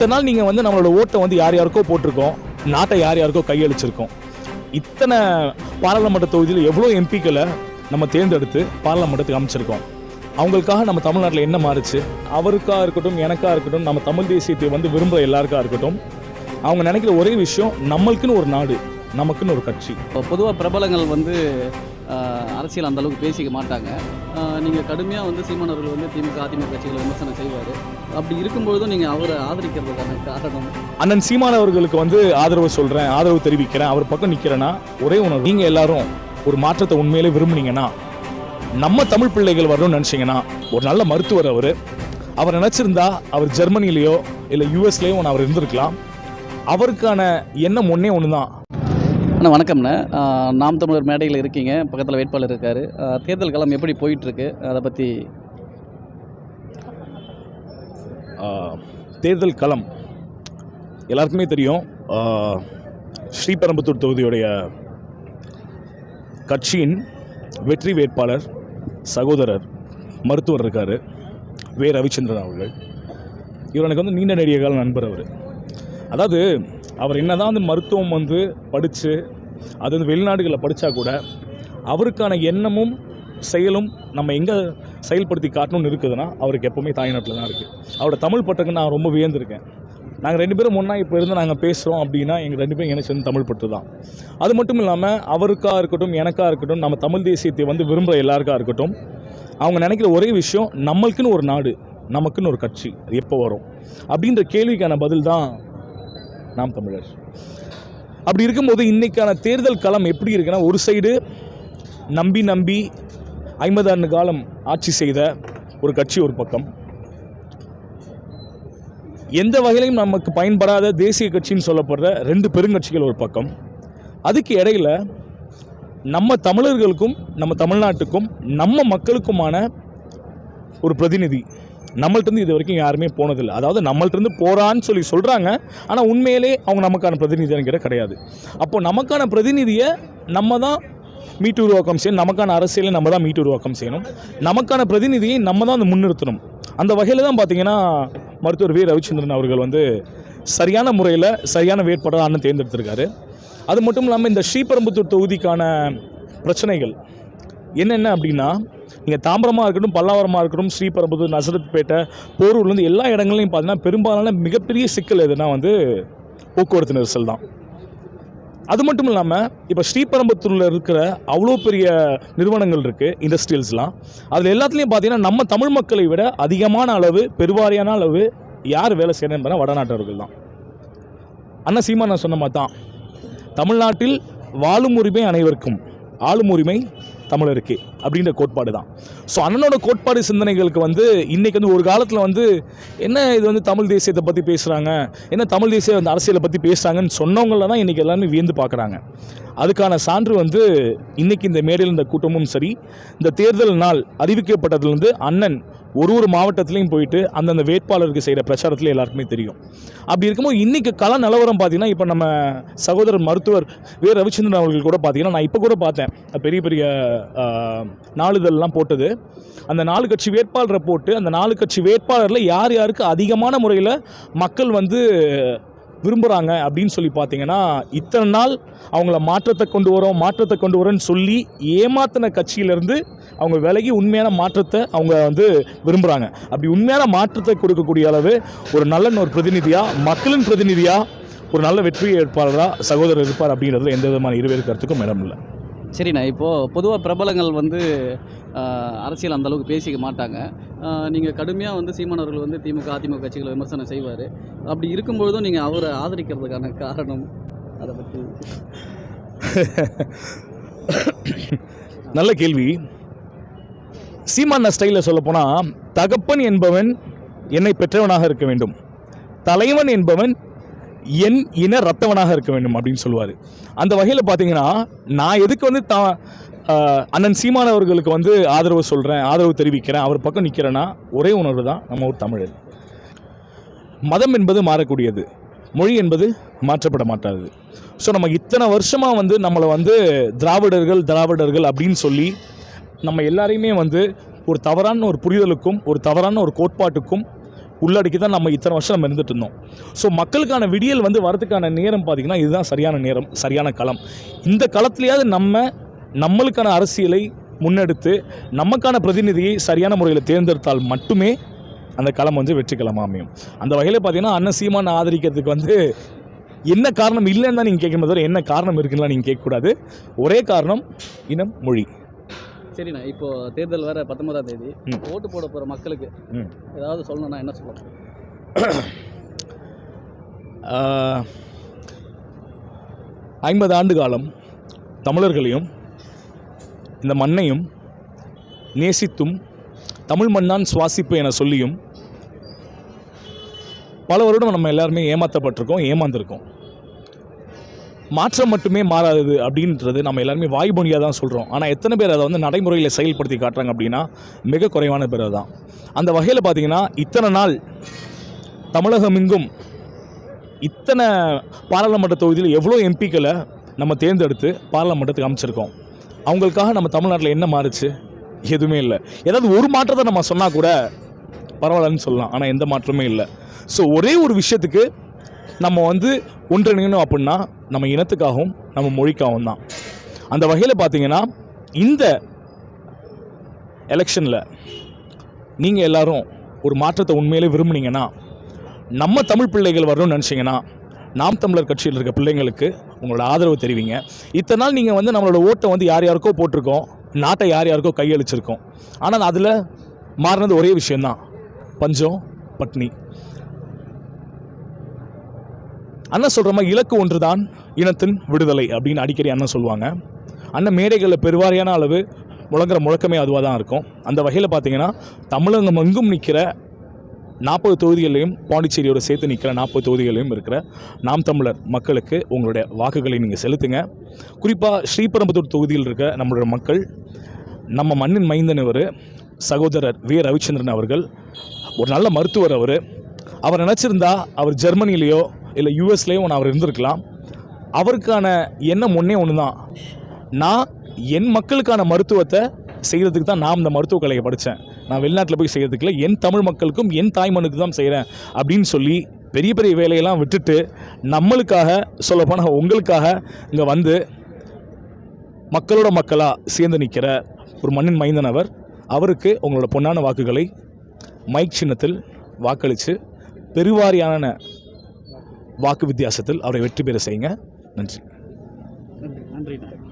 இத்தனை நாள் நீங்கள் வந்து நம்மளோட ஓட்டை வந்து யார் யாருக்கோ போட்டிருக்கோம். நாட்டை யார் யாருக்கோ கையளிச்சிருக்கோம். இத்தனை பாராளுமன்ற தொகுதியில் எவ்வளோ எம்பிக்களை நம்ம தேர்ந்தெடுத்து பாராளுமன்றத்துக்கு அமைச்சிருக்கோம். அவங்களுக்காக நம்ம தமிழ்நாட்டில் என்ன மாறுச்சு? அவருக்காக இருக்கட்டும் எனக்காக இருக்கட்டும் நம்ம தமிழ் தேசியத்தை வந்து விரும்புகிற எல்லாருக்கா இருக்கட்டும் அவங்க நினைக்கிற ஒரே விஷயம் நம்மளுக்குன்னு ஒரு நாடு நமக்குன்னு ஒரு கட்சி. இப்போ பொதுவாக பிரபலங்கள் வந்து அரசியல் அந்த அளவுக்கு பேசிக்க மாட்டாங்க. நீங்கள் கடுமையாக வந்து சீமான் அவர்கள் வந்து திமுக அதிமுக கட்சிகளை விமர்சனம் செய்வார். அப்படி இருக்கும்பொழுதும் நீங்கள் அவரை ஆதரிக்கிறதுக்கான காரணம்? அண்ணன் சீமான் அவர்களுக்கு வந்து ஆதரவு சொல்கிறேன் ஆதரவு தெரிவிக்கிறேன். அவர் பக்கம் நிற்கிறேன்னா ஒரே உணர்வு. நீங்கள் எல்லாரும் ஒரு மாற்றத்தை உண்மையிலே விரும்புனீங்கன்னா நம்ம தமிழ் பிள்ளைகள் வரணும்னு நினச்சிங்கன்னா ஒரு நல்ல மருத்துவர் அவர். அவர் நினச்சிருந்தா அவர் ஜெர்மனிலேயோ இல்லை யூஎஸ்லேயோ ஒன்று அவர் இருந்திருக்கலாம். அவருக்கான எண்ணம் ஒன்றே ஒன்று தான் அண்ணா வணக்கம்ண்ணா. நாம் தமிழர் மேடையில் இருக்கீங்க. பக்கத்தில் வேட்பாளர் இருக்கார். தேர்தல் களம் எப்படி போயிட்டுருக்கு? அதை பற்றி தேர்தல் களம் எல்லாருக்குமே தெரியும். ஆஹ், ஸ்ரீபெரும்புத்தூர் தொகுதியுடைய கட்சியின் வெற்றி வேட்பாளர் சகோதரர் மருத்துவர் இருக்கார். வே. ரவிச்சந்திரன் அவர்கள். இவர் எனக்கு வந்து நீண்ட நெடிய கால நண்பர் அவர். அதாவது அவர் என்னதான் வந்து மருத்துவம் வந்து படித்து அது வந்து வெளிநாடுகளில் படித்தா கூட அவருக்கான எண்ணமும் செயலும் நம்ம எங்கே செயல்படுத்தி காட்டணும்னு இருக்குதுன்னா அவருக்கு எப்போவுமே தாய்நாட்டில் தான் இருக்குது அவரோட தமிழ் பட்டுக்கு நான் ரொம்ப வியந்திருக்கேன். நாங்கள் ரெண்டு பேரும் ஒன்றா இப்போ இருந்து நாங்கள் பேசுகிறோம் அப்படின்னா எங்கள் ரெண்டு பேரும் எனக்கு தமிழ் பட்டு தான். அது மட்டும் இல்லாமல் அவருக்காக இருக்கட்டும் எனக்காக இருக்கட்டும் நம்ம தமிழ் தேசியத்தை வந்து விரும்புகிற எல்லாருக்காக இருக்கட்டும் அவங்க நினைக்கிற ஒரே விஷயம் நம்மளுக்குன்னு ஒரு நாடு நமக்குன்னு ஒரு கட்சி அது எப்போ வரும்? அப்படின்ற கேள்விக்கான பதில் தான் நாம் தமிழர். அப்படி இருக்கும்போது இன்றைக்கான தேர்தல் களம் எப்படி இருக்குன்னா ஒரு சைடு நம்பி நம்பி ஐம்பது ஆண்டு காலம் ஆட்சி செய்த ஒரு கட்சி ஒரு பக்கம். எந்த வகையிலையும் நமக்கு பயன்படாத தேசிய கட்சின்னு சொல்லப்படுற ரெண்டு பெருங்கட்சிகள் ஒரு பக்கம். அதுக்கு இடையில நம்ம தமிழர்களுக்கும் நம்ம தமிழ்நாட்டுக்கும் நம்ம மக்களுக்குமான ஒரு பிரதிநிதி நம்மள்ட்டேருந்து இது வரைக்கும் யாருமே போனதில்லை. அதாவது நம்மள்ட்டேருந்து போகிறான்னு சொல்லி சொல்கிறாங்க ஆனால் உண்மையிலே அவங்க நமக்கான பிரதிநிதிங்கிற கிடையாது. அப்போ நமக்கான பிரதிநிதியை நம்ம தான் மீட்டு உருவாக்கம் செய்யணும். நமக்கான அரசியலை நம்ம தான் மீட்டு உருவாக்கம் செய்யணும். நமக்கான பிரதிநிதியை நம்ம தான் வந்து முன்னிறுத்தணும். அந்த வகையில் தான் பார்த்தீங்கன்னா மருத்துவர் வி. ரவிச்சந்திரன் அவர்கள் வந்து சரியான முறையில் சரியான வேட்பாளர் அண்ணன் தேர்ந்தெடுத்திருக்காரு. அது மட்டும் இல்லாமல் இந்த ஸ்ரீபெரும்புத்தூர் தொகுதிக்கான பிரச்சனைகள் என்னென்ன அப்படின்னா நீங்கள் தாம்பரமாக இருக்கட்டும் பல்லாவரமாக இருக்கட்டும் ஸ்ரீபெரும்புத்தூர் நசரத்பேட்டை போரூர்லேருந்து எல்லா இடங்கள்லையும் பார்த்தீங்கன்னா பெரும்பாலான மிகப்பெரிய சிக்கல் எதுனா வந்து போக்குவரத்து நெரிசல் தான். அது மட்டும் இல்லாமல் இப்போ ஸ்ரீபெரும்புத்தூரில் இருக்கிற அவ்வளோ பெரிய நிறுவனங்கள் இருக்குது இண்டஸ்ட்ரியல்ஸ்லாம் அதில் எல்லாத்துலேயும் பார்த்தீங்கன்னா நம்ம தமிழ் மக்களை விட அதிகமான அளவு பெருவாரியான அளவு யார் வேலை செய்கிறேன்னு பார்த்தா வடநாட்டவர்கள் தான். அண்ணா சீமா நான் சொன்ன மாதிரி தான் தமிழ்நாட்டில் வாழும் உரிமை அனைவருக்கும். ஆளும் உரிமை தமிழருக்கு அப்படின்ற கோட்பாடு தான். ஸோ அண்ணனோட கோட்பாடு சிந்தனைகளுக்கு வந்து இன்றைக்கி வந்து ஒரு காலத்தில் வந்து என்ன இது வந்து தமிழ் தேசியத்தை பற்றி பேசுகிறாங்க என்ன தமிழ் தேசிய வந்து அரசியலை பற்றி பேசுகிறாங்கன்னு சொன்னவங்கள தான் இன்றைக்கி எல்லாருமே வியந்து பார்க்குறாங்க. அதுக்கான சான்று வந்து இன்றைக்கி இந்த மேடையில் இந்த கூட்டமும் சரி இந்த தேர்தல் நாள் அறிவிக்கப்பட்டதுலேருந்து அண்ணன் ஒரு ஒரு மாவட்டத்துலையும் போயிட்டு அந்தந்த வேட்பாளருக்கு செய்கிற பிரச்சாரத்தில் எல்லாருக்குமே தெரியும். அப்படி இருக்கும்போது இன்றைக்கி கள நிலவரம் பார்த்தீங்கன்னா இப்போ நம்ம சகோதரர் மருத்துவர் வே. ரவிச்சந்திரன் அவர்கள் கூட பார்த்தீங்கன்னா நான் இப்போ கூட பார்த்தேன். பெரிய பெரிய நாளிதழ்லாம் போட்டது. அந்த நாலு கட்சி வேட்பாளரை போட்டு அந்த நாலு கட்சி வேட்பாளரில் யார் யாருக்கு அதிகமான முறையில் மக்கள் வந்து விரும்புகிறாங்க அப்படின்னு சொல்லி பார்த்தீங்கன்னா இத்தனை நாள் அவங்கள மாற்றத்தை கொண்டு வரோம் மாற்றத்தை கொண்டு வரோன்னு சொல்லி ஏமாத்தின கட்சியிலேருந்து அவங்க விலகி உண்மையான மாற்றத்தை அவங்க வந்து விரும்புகிறாங்க அப்படி உண்மையான மாற்றத்தை கொடுக்கக்கூடிய அளவு ஒரு நல்ல ஒரு பிரதிநிதியாக மக்களின் பிரதிநிதியாக ஒரு நல்ல வெற்றி வேட்பாளராக சகோதரர் இருப்பார் அப்படிங்கிறதுல எந்த விதமான இருவேறு கருத்துக்கும் இடம் இல்லை. சரிண்ணா இப்போது பொதுவாக பிரபலங்கள் வந்து அரசியல் அந்த அளவுக்கு பேசிக்க மாட்டாங்க. நீங்கள் கடுமையாக வந்து சீமான் அவர்கள் வந்து திமுக அதிமுக கட்சிகளை விமர்சனம் செய்வார். அப்படி இருக்கும்பொழுதும் நீங்கள் அவரை ஆதரிக்கிறதுக்கான காரணம் அதை பற்றி நல்ல கேள்வி. சீமான ஸ்டைலில் சொல்லப்போனால் தகப்பன் என்பவன் என்னை பெற்றவனாக இருக்க வேண்டும். தலைவன் என்பவன் என் இன ரத்தவனாக இருக்க வேண்டும் அப்படின்னு சொல்லுவார். அந்த வகையில் பார்த்தீங்கன்னா நான் எதுக்கு வந்து தா அண்ணன் சீமான் அவர்களுக்கு வந்து ஆதரவு சொல்கிறேன் ஆதரவு தெரிவிக்கிறேன் அவர் பக்கம் நிற்கிறேன்னா ஒரே உணர்வு தான் நம்ம ஒரு தமிழர். மதம் என்பது மாறக்கூடியது. மொழி என்பது மாற்றப்பட மாட்டாது. ஸோ நம்ம இத்தனை வருஷமாக வந்து நம்மளை வந்து திராவிடர்கள் திராவிடர்கள் அப்படின்னு சொல்லி நம்ம எல்லாரையுமே வந்து ஒரு தவறான ஒரு புரிதலுக்கும் ஒரு தவறான ஒரு கோட்பாட்டுக்கும் உள்ளடக்கி தான் நம்ம இத்தனை வருஷம் நம்ம இருந்துட்டு இருந்தோம். ஸோ மக்களுக்கான விடியல் வந்து வரதுக்கான நேரம் பார்த்திங்கன்னா இதுதான் சரியான நேரம் சரியான களம். இந்த களத்துலையாவது நம்ம நம்மளுக்கான அரசியலை முன்னெடுத்து நமக்கான பிரதிநிதியை சரியான முறையில் தேர்ந்தெடுத்தால் மட்டுமே அந்த களம் வந்து வெற்றி அமையும். அந்த வகையில் பார்த்தீங்கன்னா அண்ணன் ஆதரிக்கிறதுக்கு வந்து என்ன காரணம் இல்லைன்னு தான் நீங்கள் கேட்கும்போது தவிர என்ன காரணம் இருக்குன்னா நீங்கள் கேட்கக்கூடாது. ஒரே காரணம் இனம் மொழி. சரிண்ணா இப்போ தேர்தல் வேற பத்தொன்பதாம் தேதி. ஓட்டு போட போகிற மக்களுக்கு. ஏதாவது சொல்லணும்னா என்ன சொல்லலாம் ஆஹ், ஐம்பது ஆண்டு காலம் தமிழர்களையும் இந்த மண்ணையும் நேசித்தும் தமிழ் மண்ணான் சுவாசிப்பு என சொல்லியும் பல வருடம் நம்ம எல்லாருமே ஏமாற்றப்பட்டிருக்கோம் ஏமாந்துருக்கோம் மாற்றம் மட்டுமே மாறாதது அப்படின்றது நம்ம எல்லாருமே வாய்மொழியாக தான் சொல்கிறோம் ஆனால் எத்தனை பேர் அதை வந்து நடைமுறையில் செயல்படுத்தி காட்டுறாங்க அப்படின்னா மிக குறைவான பேர் தான். அந்த வகையில் பார்த்தீங்கன்னா இத்தனை நாள் தமிழகமெங்கும் இத்தனை பாராளுமன்ற தொகுதியில் எவ்வளோ எம்பிக்களை நம்ம தேர்ந்தெடுத்து பாராளுமன்றத்துக்கு அமைச்சிருக்கோம். அவங்களுக்காக நம்ம தமிழ்நாட்டில் என்ன மாறுச்சு? எதுவுமே இல்லை. ஏதாவது ஒரு மாற்றத்தை நம்ம சொன்னால் கூட பரவாயில்லன்னு சொல்லலாம். ஆனால் எந்த மாற்றமே இல்லை. ஸோ ஒரே ஒரு விஷயத்துக்கு நம்ம வந்து ஒன்றிணையணும் அப்படின்னா நம்ம இனத்துக்காகவும் நம்ம மொழிக்காகவும் தான். அந்த வகையில் பார்த்தீங்கன்னா இந்த எலெக்ஷனில் நீங்கள் எல்லாரும் ஒரு மாற்றத்தை உண்மையிலே விரும்புனீங்கன்னா நம்ம தமிழ் பிள்ளைகள் வரணும்னு நினச்சிங்கன்னா நாம் தமிழர் கட்சியில் இருக்க பிள்ளைங்களுக்கு உங்களோட ஆதரவு தெரிவிங்க. இத்தனை நாள் நீங்கள் வந்து நம்மளோட ஓட்டை வந்து யார் யாருக்கோ போட்டிருக்கோம் நாட்டை யார் யாருக்கோ கையளிச்சிருக்கோம். ஆனால் அதில் மாறினது ஒரே விஷயந்தான் பஞ்சம் பட்னி. அண்ணன் சொல்கிற மாதிரி இலக்கு ஒன்றுதான் இனத்தின் விடுதலை அப்படின்னு அடிக்கடி அண்ணன் சொல்லுவாங்க. அண்ணன் மேடைகளில் பெருவாரியான அளவு முழங்குற முழக்கமே அதுவாக தான் இருக்கும். அந்த வகையில் பார்த்தீங்கன்னா தமிழகம் எங்கும் நிற்கிற நாற்பது தொகுதிகளையும் பாண்டிச்சேரியோடு சேர்த்து நிற்கிற நாற்பது தொகுதிகளையும் இருக்கிற நாம் தமிழர் மக்களுக்கு உங்களுடைய வாக்குகளை நீங்கள் செலுத்துங்க. குறிப்பாக ஸ்ரீபெரும்புதூர் தொகுதியில் இருக்க நம்மளுடைய மக்கள் நம்ம மண்ணின் மைந்தன் சகோதரர் வி. ரவிச்சந்திரன் அவர்கள். ஒரு நல்ல மருத்துவர் அவர். அவர் நினச்சிருந்தா அவர் ஜெர்மனிலேயோ இல்லை யூஎஸ்லேயும் ஒன்று அவர் இருந்திருக்கலாம். அவருக்கான எண்ணம் ஒன்றே ஒன்று தான் நான் என் மக்களுக்கான மருத்துவத்தை செய்கிறதுக்கு தான் நான் இந்த மருத்துவக் கலையை படித்தேன் நான் வெளிநாட்டில் போய் செய்கிறதுக்கு இல்லை என் தமிழ் மக்களுக்கும் என் தாய்மனுக்கு தான் செய்கிறேன் அப்படின்னு சொல்லி பெரிய பெரிய வேலையெல்லாம் விட்டுட்டு நம்மளுக்காக சொல்லப்போனால் உங்களுக்காக இங்கே வந்து மக்களோட மக்களாக சேர்ந்து நிற்கிற ஒரு மண்ணின் மைந்தனவர் அவருக்கு உங்களோட பொன்னான வாக்குகளை மைக் சின்னத்தில் வாக்களித்து பெருவாரியான வாக்கு வித்தியாசத்தில் அவரை வெற்றி பெற செய்யுங்க. நன்றி. நன்றி நன்றி